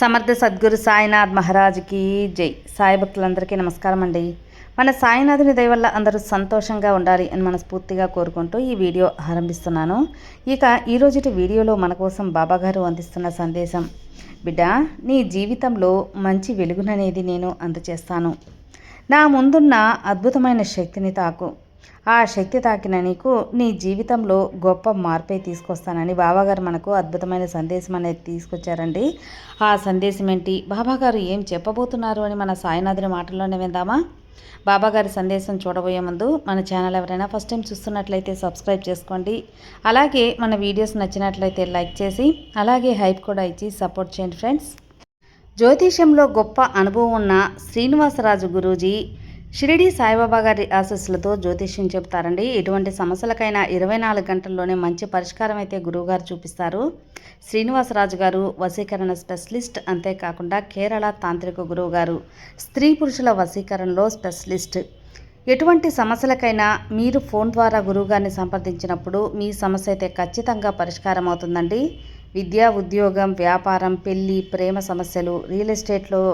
సమర్థ సద్గురు సాయినాథ్ మహారాజ్కి జై. సాయి భక్తులందరికీ నమస్కారం అండి. మన సాయినాథుని దయ వల్ల అందరూ సంతోషంగా ఉండాలి అని మనస్ఫూర్తిగా కోరుకుంటూ ఈ వీడియో ఆరంభిస్తున్నాను. ఇక ఈరోజుటి వీడియోలో మన కోసం బాబాగారు అందిస్తున్న సందేశం బిడ్డ నీ జీవితంలో మంచి వెలుగుననేది నేను అందచేస్తాను. నా ముందున్న అద్భుతమైన శక్తిని తాకు. ఆ శక్తి తాకిన నీకు నీ జీవితంలో గొప్ప మార్పే తీసుకొస్తానని బాబాగారు మనకు అద్భుతమైన సందేశం అనేది తీసుకొచ్చారండి. ఆ సందేశం ఏంటి? బాబాగారు ఏం చెప్పబోతున్నారు అని మన సాయినాథుని మాటల్లోనే విందామా? బాబాగారి సందేశం చూడబోయే ముందు మన ఛానల్ ఎవరైనా ఫస్ట్ టైం చూస్తున్నట్లయితే సబ్స్క్రైబ్ చేసుకోండి. అలాగే మన వీడియోస్ నచ్చినట్లయితే లైక్ చేసి అలాగే హైప్ కూడా ఇచ్చి సపోర్ట్ చేయండి ఫ్రెండ్స్ జ్యోతిష్యంలో గొప్ప అనుభవం ఉన్న శ్రీనివాసరాజు గురూజీ షిరిడి సాయిబాబా గారి ఆశస్సులతో జ్యోతిష్యం చెప్తారండి ఎటువంటి సమస్యలకైనా ఇరవై నాలుగు గంటల్లోనే మంచి పరిష్కారం అయితే గురువుగారు చూపిస్తారు. శ్రీనివాసరాజు గారు వశీకరణ స్పెషలిస్ట్ అంతేకాకుండా కేరళ తాంత్రిక గురువు గారు స్త్రీ పురుషుల వశీకరణలో స్పెషలిస్ట్. ఎటువంటి సమస్యలకైనా మీరు ఫోన్ ద్వారా గురువుగారిని సంప్రదించినప్పుడు మీ సమస్య అయితే ఖచ్చితంగా పరిష్కారం అవుతుందండి. విద్య ఉద్యోగం వ్యాపారం పెళ్ళి ప్రేమ సమస్యలు రియల్ ఎస్టేట్లో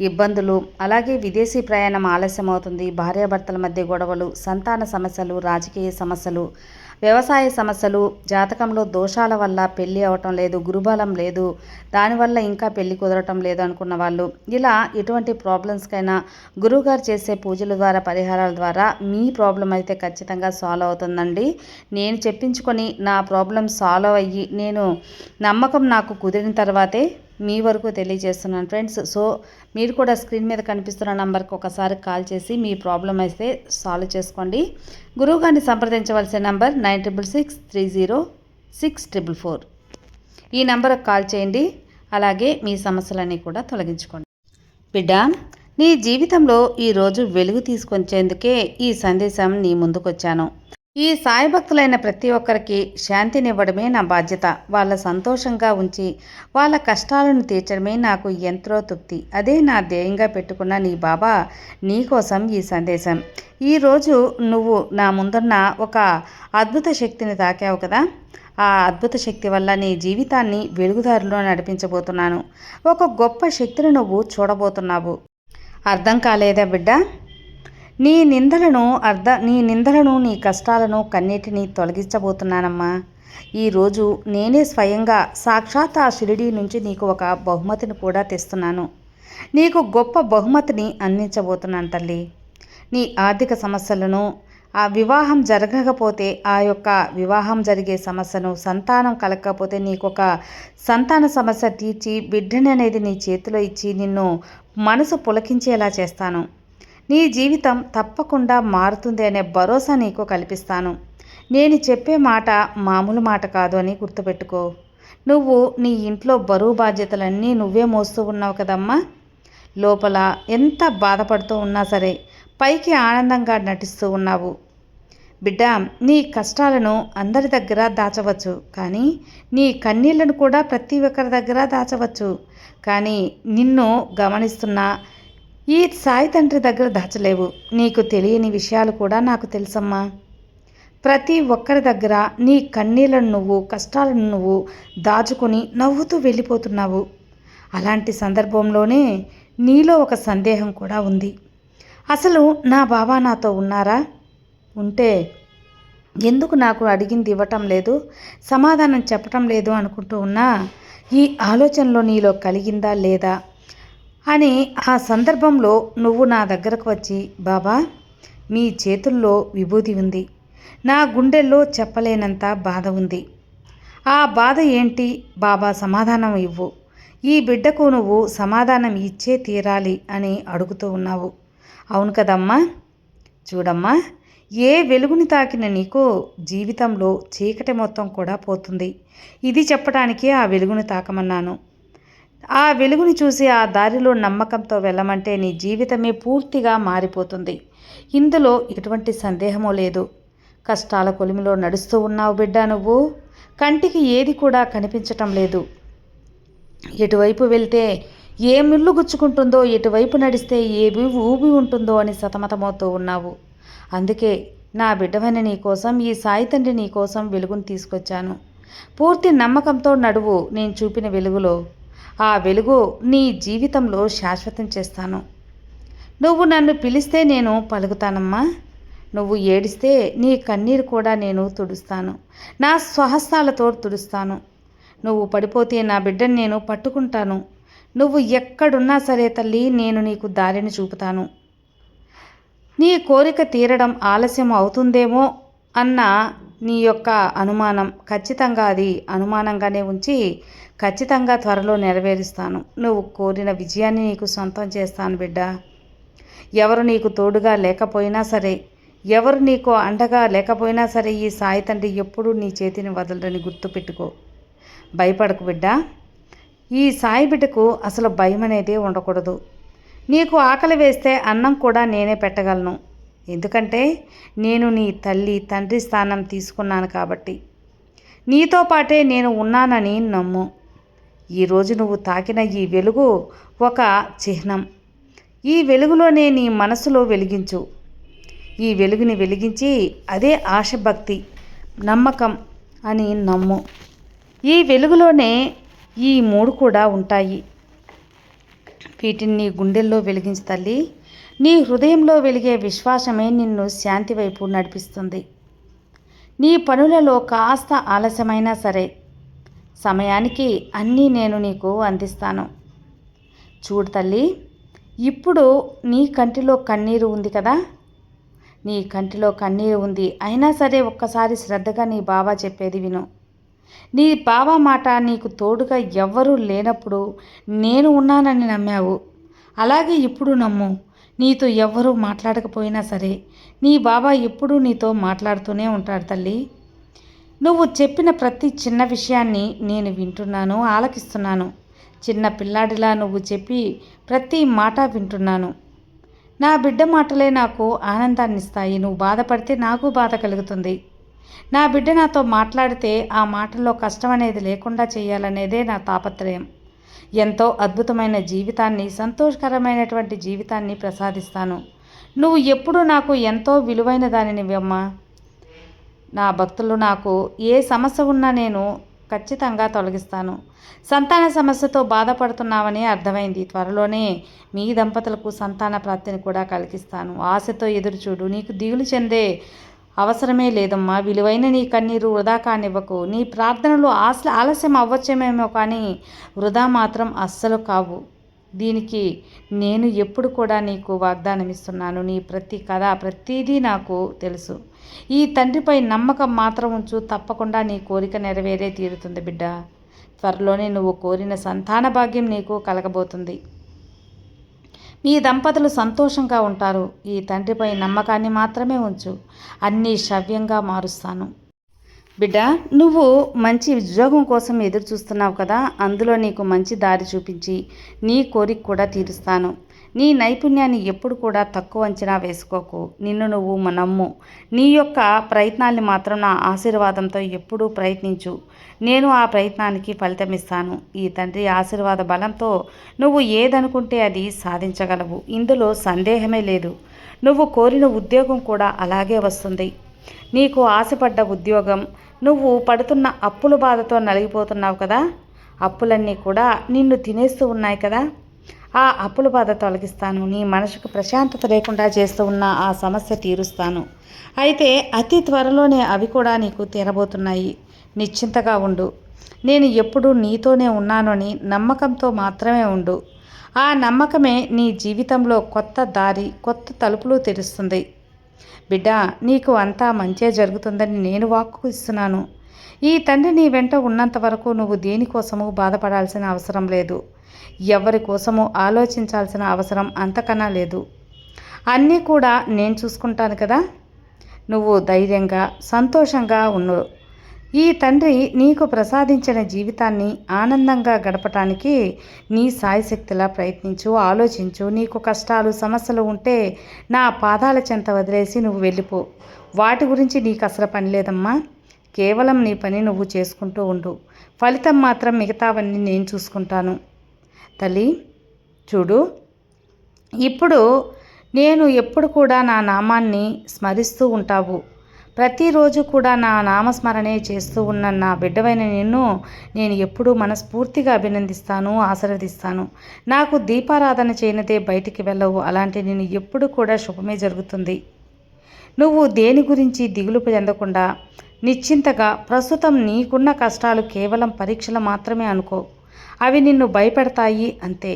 ఇబ్బందులు. అలాగే విదేశీ ప్రయాణం ఆలస్యం అవుతుంది భార్యాభర్తల మధ్య గొడవలు సంతాన సమస్యలు రాజకీయ సమస్యలు వ్యవసాయ సమస్యలు జాతకంలో దోషాల వల్ల పెళ్ళి అవటం లేదు గురుబలం లేదు దానివల్ల ఇంకా పెళ్ళి కుదరటం లేదు అనుకున్న వాళ్ళు. ఇలా ఎటువంటి ప్రాబ్లమ్స్కైనా గురువుగారు చేసే పూజల ద్వారా పరిహారాల ద్వారా మీ ప్రాబ్లం అయితే ఖచ్చితంగా సాల్వ్ అవుతుందండి. నేను చెప్పించుకొని నా ప్రాబ్లం సాల్వ్ అయ్యి నేను నమ్మకం నాకు కుదిరిన తర్వాతే మీ వరకు తెలియజేస్తున్నాను ఫ్రెండ్స్. సో మీరు కూడా స్క్రీన్ మీద కనిపిస్తున్న నంబర్కి ఒకసారి కాల్ చేసి మీ ప్రాబ్లం అయితే సాల్వ్ చేసుకోండి. గురువుగారిని సంప్రదించవలసిన number nine triple six three zero six triple four. ఈ నంబర్కి కాల్ చేయండి. అలాగే మీ సమస్యలన్నీ కూడా తొలగించుకోండి. బిడ్డ నీ జీవితంలో ఈరోజు వెలుగు తీసుకొచ్చేందుకే ఈ సందేశం నీ ముందుకొచ్చాను. ఈ సాయి భక్తులైన ప్రతి ఒక్కరికి శాంతినివ్వడమే నా బాధ్యత. వాళ్ళ సంతోషంగా ఉంచి వాళ్ళ కష్టాలను తీర్చడమే నాకు ఎంతో తృప్తి అదే నా ధ్యేయంగా పెట్టుకున్న నీ బాబా నీకోసం ఈ సందేశం. ఈరోజు నువ్వు నా ముందున్న ఒక అద్భుత శక్తిని తాకావు కదా? ఆ అద్భుత శక్తి వల్ల నీ జీవితాన్ని వెలుగుదారిలో నడిపించబోతున్నాను. ఒక గొప్ప శక్తిని నువ్వు చూడబోతున్నావు. అర్థం కాలేదా బిడ్డ? నీ నిందలను అర్ధ నీ నిందలను నీ కష్టాలను కన్నీటిని తొలగించబోతున్నానమ్మా. ఈరోజు నేనే స్వయంగా సాక్షాత్ ఆ షిరిడి నుంచి నీకు ఒక బహుమతిని కూడా తెస్తున్నాను. నీకు గొప్ప బహుమతిని అందించబోతున్నాను తల్లి. నీ ఆర్థిక సమస్యలను ఆ వివాహం జరగకపోతే ఆ యొక్క వివాహం జరిగే సమస్యను సంతానం కలగకపోతే నీకు ఒక సంతాన సమస్య తీర్చి బిడ్డని అనేది నీ చేతిలో ఇచ్చి నిన్ను మనసు పులకించేలా చేస్తాను. నీ జీవితం తప్పకుండా మారుతుంది అనే భరోసా నీకు కల్పిస్తాను. నేను చెప్పే మాట మామూలు మాట కాదు అని గుర్తుపెట్టుకో. నువ్వు నీ ఇంట్లో బరువు బాధ్యతలన్నీ నువ్వే మోస్తూ ఉన్నావు కదమ్మా. లోపల ఎంత బాధపడుతూ ఉన్నా సరే పైకి ఆనందంగా నటిస్తూ ఉన్నావు. బిడ్డ నీ కష్టాలను అందరి దగ్గర దాచవచ్చు. కానీ నీ కన్నీళ్ళను కూడా ప్రతి ఒక్కరి దగ్గర దాచవచ్చు. కానీ నిన్ను గమనిస్తున్న ఈ సాయి తండ్రి దగ్గర దాచలేవు. నీకు తెలియని విషయాలు కూడా నాకు తెలుసమ్మా. ప్రతి ఒక్కరి దగ్గర నీ కన్నీళ్ళను నువ్వు కష్టాలను నువ్వు దాచుకొని నవ్వుతూ వెళ్ళిపోతున్నావు. అలాంటి సందర్భంలోనే నీలో ఒక సందేహం కూడా ఉంది. అసలు నా బాబా నాతో ఉన్నారా? ఉంటే ఎందుకు నాకు అడిగింది ఇవ్వటం లేదు సమాధానం చెప్పటం లేదు అనుకుంటూ ఉన్నా ఈ ఆలోచనలో నీలో కలిగిందా లేదా? అని ఆ సందర్భంలో నువ్వు నా దగ్గరకు వచ్చి బాబా మీ చేతుల్లో విభూతి ఉంది. నా గుండెల్లో చెప్పలేనంత బాధ ఉంది. ఆ బాధ ఏంటి? బాబా సమాధానం ఇవ్వు. ఈ బిడ్డకు నువ్వు సమాధానం ఇచ్చే తీరాలి అని అడుగుతూ ఉన్నావు. అవును కదమ్మా. చూడమ్మా ఏ వెలుగుని తాకిన నీకు జీవితంలో చీకటి మొత్తం కూడా పోతుంది. ఇది చెప్పడానికి ఆ వెలుగుని తాకమన్నాను. ఆ వెలుగుని చూసి ఆ దారిలో నమ్మకంతో వెళ్ళమంటే నీ జీవితమే పూర్తిగా మారిపోతుంది. ఇందులో ఎటువంటి సందేహమూ లేదు. కష్టాల కొలిమిలో నడుస్తూ ఉన్నావు బిడ్డ నువ్వు. కంటికి ఏది కూడా కనిపించటం లేదు. ఎటువైపు వెళ్తే ఏ ముళ్ళు గుచ్చుకుంటుందో ఎటువైపు నడిస్తే ఏవి ఊబి ఉంటుందో అని సతమతమవుతూ ఉన్నావు. అందుకే నా బిడ్డమైన నీ కోసం ఈ సాయి తండ్రి నీ కోసం వెలుగును తీసుకొచ్చాను. పూర్తి నమ్మకంతో నడువు నేను చూపిన వెలుగులో ఆ వెలుగు నీ జీవితంలో శాశ్వతం చేస్తాను. నువ్వు నన్ను పిలిస్తే నేను పలుకుతానమ్మా. నువ్వు ఏడిస్తే నీ కన్నీరు కూడా నేను తుడుస్తాను. నా స్వహస్తాలతో తుడుస్తాను. నువ్వు పడిపోతే నా బిడ్డను నేను పట్టుకుంటాను. నువ్వు ఎక్కడున్నా సరే తల్లి నేను నీకు దారిని చూపుతాను. నీ కోరిక తీరడం ఆలస్యం అవుతుందేమో అన్న నీ యొక్క అనుమానం ఖచ్చితంగా అది అనుమానంగానే ఉంచి ఖచ్చితంగా త్వరలో నెరవేరుస్తాను. నువ్వు కోరిన విజయాన్ని నీకు సొంతం చేస్తాను బిడ్డ. ఎవరు నీకు తోడుగా లేకపోయినా సరే ఎవరు నీకు అండగా లేకపోయినా సరే ఈ సాయి తండ్రి ఎప్పుడూ నీ చేతిని వదలరని గుర్తుపెట్టుకో భయపడకు బిడ్డ. ఈ సాయి బిడ్డకు అసలు భయం అనేది ఉండకూడదు. నీకు ఆకలి వేస్తే అన్నం కూడా నేనే పెట్టగలను. ఎందుకంటే నేను నీ తల్లి తండ్రి స్థానం తీసుకున్నాను కాబట్టి. నీతో పాటే నేను ఉన్నానని నమ్ము. ఈరోజు నువ్వు తాకిన ఈ వెలుగు ఒక చిహ్నం. ఈ వెలుగులోనే నీ మనసులో వెలిగించు. ఈ వెలుగుని వెలిగించి అదే ఆశభక్తి నమ్మకం అని నమ్ము. ఈ వెలుగులోనే ఈ మూడు కూడా ఉంటాయి. వీటిని నీ గుండెల్లో వెలిగించి తల్లి. నీ హృదయంలో వెలిగే విశ్వాసమే నిన్ను శాంతి వైపు నడిపిస్తుంది. నీ పనులలో కాస్త ఆలస్యమైనా సరే సమయానికి అన్నీ నేను నీకు అందిస్తాను. చూడు తల్లి ఇప్పుడు నీ కంటిలో కన్నీరు ఉంది కదా? నీ కంటిలో కన్నీరు ఉంది. అయినా సరే ఒక్కసారి శ్రద్ధగా నీ బాబా చెప్పేది విను. నీ బాబా మాట నీకు తోడుగా ఎవ్వరూ లేనప్పుడు నేను ఉన్నానని నమ్మావు. అలాగే ఇప్పుడు నమ్ము. నీతో ఎవ్వరూ మాట్లాడకపోయినా సరే నీ బాబా ఎప్పుడూ నీతో మాట్లాడుతూనే ఉంటాడు తల్లి. నువ్వు చెప్పిన ప్రతి చిన్న విషయాన్ని నేను వింటున్నాను ఆలకిస్తున్నాను. చిన్న పిల్లాడిలా నువ్వు చెప్పి ప్రతి మాట వింటున్నాను. నా బిడ్డ మాటలే నాకు ఆనందాన్ని ఇస్తాయి నువ్వు బాధపడితే నాకు బాధ కలుగుతుంది. నా బిడ్డ నాతో మాట్లాడితే ఆ మాటల్లో కష్టం అనేది లేకుండా చేయాలనేదే నా తాపత్రయం. ఎంతో అద్భుతమైన జీవితాన్ని సంతోషకరమైనటువంటి జీవితాన్ని ప్రసాదిస్తాను. నువ్వు ఎప్పుడు నాకు ఎంతో విలువైన దానిని అమ్మా నా భక్తులు నాకు ఏ సమస్య ఉన్నా నేను ఖచ్చితంగా తొలగిస్తాను. సంతాన సమస్యతో బాధపడుతున్నావని అర్థమైంది. త్వరలోనే మీ దంపతులకు సంతాన ప్రాప్తిని కూడా కలిగిస్తాను. ఆశతో ఎదురుచూడు. నీకు దిగులు చెందే అవసరమే లేదమ్మా. విలువైన నీ కన్నీరు వృధా కానివ్వకు. నీ ప్రార్థనలు ఆశ ఆలస్యం అవ్వచ్చేమేమో కానీ వృధా మాత్రం అస్సలు కావు. దీనికి నేను ఎప్పుడు కూడా నీకు వాగ్దానం ఇస్తున్నాను నీ ప్రతి కథ ప్రతిదీ నాకు తెలుసు. ఈ తండ్రిపై నమ్మకం మాత్రం ఉంచు. తప్పకుండా నీ కోరిక నెరవేరే తీరుతుంది బిడ్డ. త్వరలోనే నువ్వు కోరిన సంతాన భాగ్యం నీకు కలగబోతుంది. నీ దంపతులు సంతోషంగా ఉంటారు. ఈ తండ్రిపై నమ్మకాన్ని మాత్రమే ఉంచు. అన్నీ శవ్యంగా మారుస్తాను. బిడ్డ నువ్వు మంచి ఉద్యోగం కోసం ఎదురు చూస్తున్నావు కదా. అందులో నీకు మంచి దారి చూపించి నీ కోరిక కూడా తీరుస్తాను. నీ నైపుణ్యాన్ని ఎప్పుడు కూడా తక్కువ అంచనా వేసుకోకు. నిన్ను నువ్వు నమ్ము. నీ యొక్క ప్రయత్నాల్ని మాత్రం నా ఆశీర్వాదంతో ఎప్పుడూ ప్రయత్నించు. నేను ఆ ప్రయత్నానికి ఫలితమిస్తాను. ఈ తండ్రి ఆశీర్వాద బలంతో నువ్వు ఏదనుకుంటే అది సాధించగలవు. ఇందులో సందేహమే లేదు. నువ్వు కోరిన ఉద్యోగం కూడా అలాగే వస్తుంది. నీకు ఆశపడ్డ ఉద్యోగం నువ్వు పడుతున్న అప్పుల బాధతో నలిగిపోతున్నావు కదా? అప్పులన్నీ కూడా నిన్ను తినేస్తూ ఉన్నాయి కదా? ఆ అప్పుల బాధ తొలగిస్తాను. నీ మనసుకు ప్రశాంతత లేకుండా చేస్తూ ఉన్న ఆ సమస్య తీరుస్తాను. అయితే అతి త్వరలోనే అవి కూడా నీకు తీరబోతున్నాయి. నిశ్చింతగా ఉండు. నేను ఎప్పుడూ నీతోనే ఉన్నానని నమ్మకంతో మాత్రమే ఉండు. ఆ నమ్మకమే నీ జీవితంలో కొత్త దారి కొత్త తలుపులు తెరుస్తుంది. బిడ్డ నీకు అంతా మంచే జరుగుతుందని నేను వాక్కు ఇస్తున్నాను. ఈ తండ్రి నీ వెంట ఉన్నంత వరకు నువ్వు దేనికోసము బాధపడాల్సిన అవసరం లేదు. ఎవరి కోసము ఆలోచించాల్సిన అవసరం అంతకన్నా లేదు. అన్నీ కూడా నేను చూసుకుంటాను కదా? నువ్వు ధైర్యంగా సంతోషంగా ఉన్ను ఈ తండ్రి నీకు ప్రసాదించిన జీవితాన్ని ఆనందంగా గడపటానికి నీ సాయశక్తిలా ప్రయత్నించు ఆలోచించు. నీకు కష్టాలు సమస్యలు ఉంటే నా పాదాల చెంత వదిలేసి నువ్వు వెళ్ళిపో. వాటి గురించి నీకు అసలు పని లేదమ్మా. కేవలం నీ పని నువ్వు చేసుకుంటూ ఉండు. ఫలితం మాత్రం మిగతావన్నీ నేను చూసుకుంటాను. తల్లి చూడు. ఇప్పుడు నేను ఎప్పుడు కూడా నా నామాన్ని స్మరిస్తూ ఉంటావు. ప్రతిరోజు కూడా నా నామస్మరణే చేస్తూ ఉన్న నా బిడ్డవైన నిన్ను నేను ఎప్పుడూ మనస్ఫూర్తిగా అభినందిస్తాను ఆశీర్వదిస్తాను. నాకు దీపారాధన చేయనిదే బయటికి వెళ్ళవు. అలాంటి నేను ఎప్పుడు కూడా శుభమే జరుగుతుంది. నువ్వు దేని గురించి దిగులు చెందకుండా నిశ్చింతగా ప్రస్తుతం నీకున్న కష్టాలు కేవలం పరీక్షలు మాత్రమే అనుకో. అవి నిన్ను భయపెడతాయి అంతే.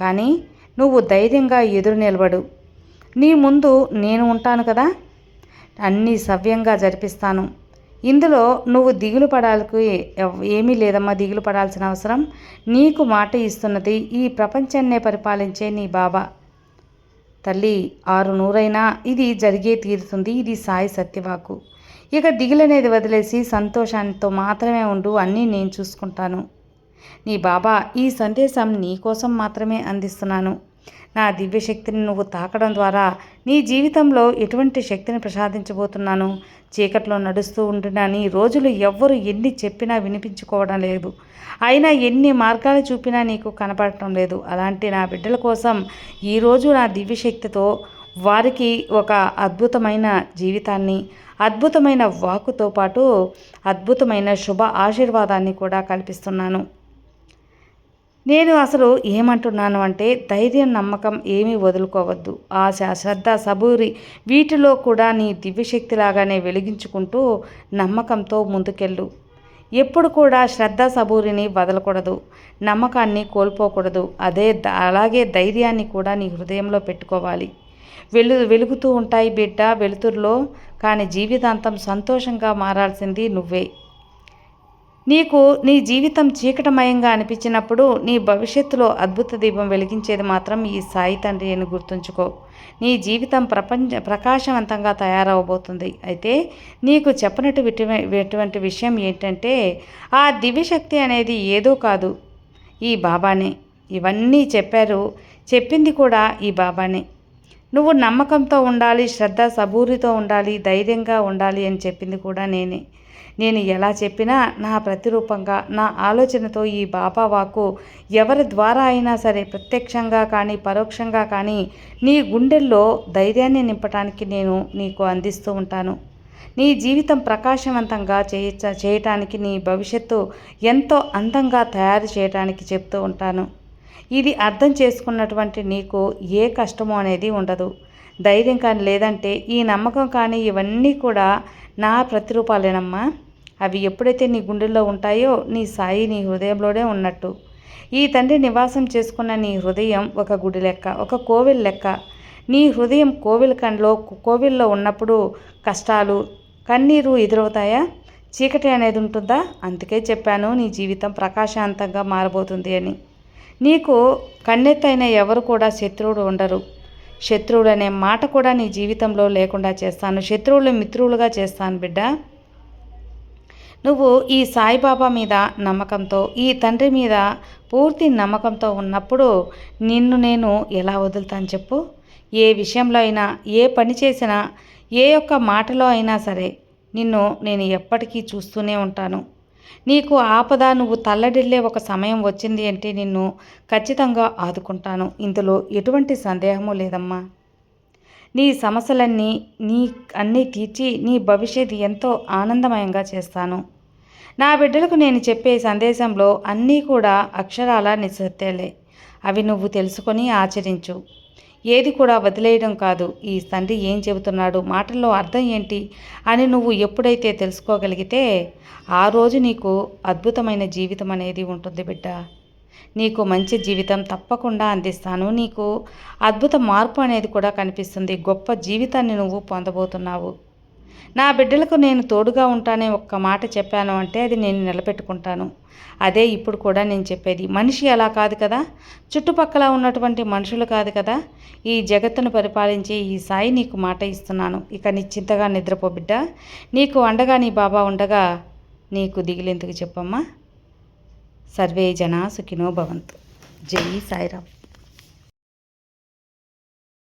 కానీ నువ్వు ధైర్యంగా ఎదురు నిలబడు. నీ ముందు నేను ఉంటాను కదా? అన్నీ సవ్యంగా జరిపిస్తాను. ఇందులో నువ్వు దిగులు పడాలకు ఏమీ లేదమ్మా దిగులు పడాల్సిన అవసరం. నీకు మాట ఇస్తున్నది ఈ ప్రపంచాన్నే పరిపాలించే నీ బాబా. తల్లి ఆరు నూరైనా ఇది జరిగే తీరుతుంది. ఇది సాయి సత్యవాకు. ఇక దిగులనేది వదిలేసి సంతోషాంతో మాత్రమే ఉండు అన్నీ నేను చూసుకుంటాను. నీ బాబా ఈ సందేశం నీ కోసం మాత్రమే అందిస్తున్నాను. నా దివ్యశక్తిని నువ్వు తాకడం ద్వారా నీ జీవితంలో ఎటువంటి శక్తిని ప్రసాదించబోతున్నాను? చీకట్లో నడుస్తూ ఉంటున్న నీ రోజులు ఎవ్వరు ఎన్ని చెప్పినా వినిపించుకోవడం లేదు. అయినా ఎన్ని మార్గాలు చూపినా నీకు కనపడటం లేదు. అలాంటి నా బిడ్డల కోసం ఈరోజు నా దివ్యశక్తితో వారికి ఒక అద్భుతమైన జీవితాన్ని అద్భుతమైన వాకుతో పాటు అద్భుతమైన శుభ ఆశీర్వాదాన్ని కూడా కల్పిస్తున్నాను. నేను అసలు ఏమంటున్నాను అంటే ధైర్యం నమ్మకం ఏమీ వదులుకోవద్దు. ఆశ శ్రద్ధ సబూరి వీటిలో కూడా నీ దివ్యశక్తిలాగానే వెలిగించుకుంటూ నమ్మకంతో ముందుకెళ్ళు. ఎప్పుడు కూడా శ్రద్ధ సబూరిని వదలకూడదు. నమ్మకాన్ని కోల్పోకూడదు. అదే అలాగే ధైర్యాన్ని కూడా నీ హృదయంలో పెట్టుకోవాలి. వెలు వెలుగుతూ ఉంటాయి బిడ్డ వెలుతురులో. కానీ జీవితాంతం సంతోషంగా మారాల్సింది నువ్వే. నీకు నీ జీవితం చీకటమయంగా అనిపించినప్పుడు నీ భవిష్యత్తులో అద్భుత దీపం వెలిగించేది మాత్రం ఈ సాయి తండ్రి అని గుర్తుంచుకో. నీ జీవితం ప్రపంచ ప్రకాశవంతంగా తయారవబోతుంది. అయితే నీకు చెప్పనటువంటి విషయం ఏంటంటే ఆ దివ్యశక్తి అనేది ఏదో కాదు. ఈ బాబానే ఇవన్నీ చెప్పారు చెప్పింది కూడా ఈ బాబానే. నువ్వు నమ్మకంతో ఉండాలి శ్రద్ధ సబూరితో ఉండాలి ధైర్యంగా ఉండాలి అని చెప్పింది కూడా నేనే. నేను ఎలా చెప్పినా నా ప్రతిరూపంగా నా ఆలోచనతో ఈ బాబా వాకు ఎవరి ద్వారా అయినా సరే ప్రత్యక్షంగా కానీ పరోక్షంగా కానీ నీ గుండెల్లో ధైర్యాన్ని నింపటానికి నేను నీకు అందిస్తూ ఉంటాను. నీ జీవితం ప్రకాశవంతంగా చేయ చేయటానికి నీ భవిష్యత్తు ఎంతో అందంగా తయారు చేయటానికి చెప్తూ ఉంటాను. ఇది అర్థం చేసుకున్నటువంటి నీకు ఏ కష్టమో అనేది ఉండదు. ధైర్యం కానీ లేదంటే ఈ నమ్మకం కానీ ఇవన్నీ కూడా నా ప్రతిరూపాలేనమ్మా. అవి ఎప్పుడైతే నీ గుండెల్లో ఉంటాయో నీ సాయి నీ హృదయంలోనే ఉన్నట్టు. ఈ తండ్రి నివాసం చేసుకున్న నీ హృదయం ఒక గుడి లెక్క ఒక కోవిల్ లెక్క. నీ హృదయం కోవిల్ కండ్లో కోవిల్లో ఉన్నప్పుడు కష్టాలు కన్నీరు ఎదురవుతాయా? చీకటి అనేది ఉంటుందా? అందుకే చెప్పాను నీ జీవితం ప్రకాశవంతంగా మారబోతుంది అని. నీకు కన్నెత్తైన ఎవరు కూడా శత్రువుడు ఉండరు. శత్రువుడు అనే మాట కూడా నీ జీవితంలో లేకుండా చేస్తాను. శత్రువులు మిత్రువులుగా చేస్తాను బిడ్డ. నువ్వు ఈ సాయిబాబా మీద నమ్మకంతో ఈ తండ్రి మీద పూర్తి నమ్మకంతో ఉన్నప్పుడు నిన్ను నేను ఎలా వదులుతాను చెప్పు? ఏ విషయంలో అయినా ఏ పని చేసినా ఏ యొక్క మాటలో అయినా సరే నిన్ను నేను ఎప్పటికీ చూస్తూనే ఉంటాను. నీకు ఆపద నువ్వు తల్లడిల్లే ఒక సమయం వచ్చింది అంటే నిన్ను ఖచ్చితంగా ఆదుకుంటాను. ఇందులో ఎటువంటి సందేహము లేదమ్మా. నీ సమస్యలన్నీ నీ అన్నీ తీర్చి నీ భవిష్యత్తు ఎంతో ఆనందమయంగా చేస్తాను. నా బిడ్డలకు నేను చెప్పే సందేశంలో అన్నీ కూడా అక్షరాల నిసత్యాలే అవి నువ్వు తెలుసుకొని ఆచరించు. ఏది కూడా వదిలేయడం కాదు. ఈ తండ్రి ఏం చెబుతున్నాడు? మాటల్లో అర్థం ఏంటి? అని నువ్వు ఎప్పుడైతే తెలుసుకోగలిగితే ఆ రోజు నీకు అద్భుతమైన జీవితం అనేది ఉంటుంది బిడ్డ. నీకు మంచి జీవితం తప్పకుండా అందిస్తాను. నీకు అద్భుత మార్పు అనేది కూడా కనిపిస్తుంది. గొప్ప జీవితాన్ని నువ్వు పొందబోతున్నావు. నా బిడ్డలకు నేను తోడుగా ఉంటానే ఒక్క మాట చెప్పాను అంటే అది నేను నిలబెట్టుకుంటాను. అదే ఇప్పుడు కూడా నేను చెప్పేది. మనిషి అలా కాదు కదా? చుట్టుపక్కల ఉన్నటువంటి మనుషులు కాదు కదా? ఈ జగత్తును పరిపాలించే ఈ సాయి నీకు మాట ఇస్తున్నాను. ఇక నిశ్చింతగా నిద్రపో బిడ్డ. నీకు అండగా నీ బాబా ఉండగా నీకు దిగిలేందుకు చెప్పమ్మా? సర్వే జనా సుఖినో భవంతు. జై సాయిరామ్.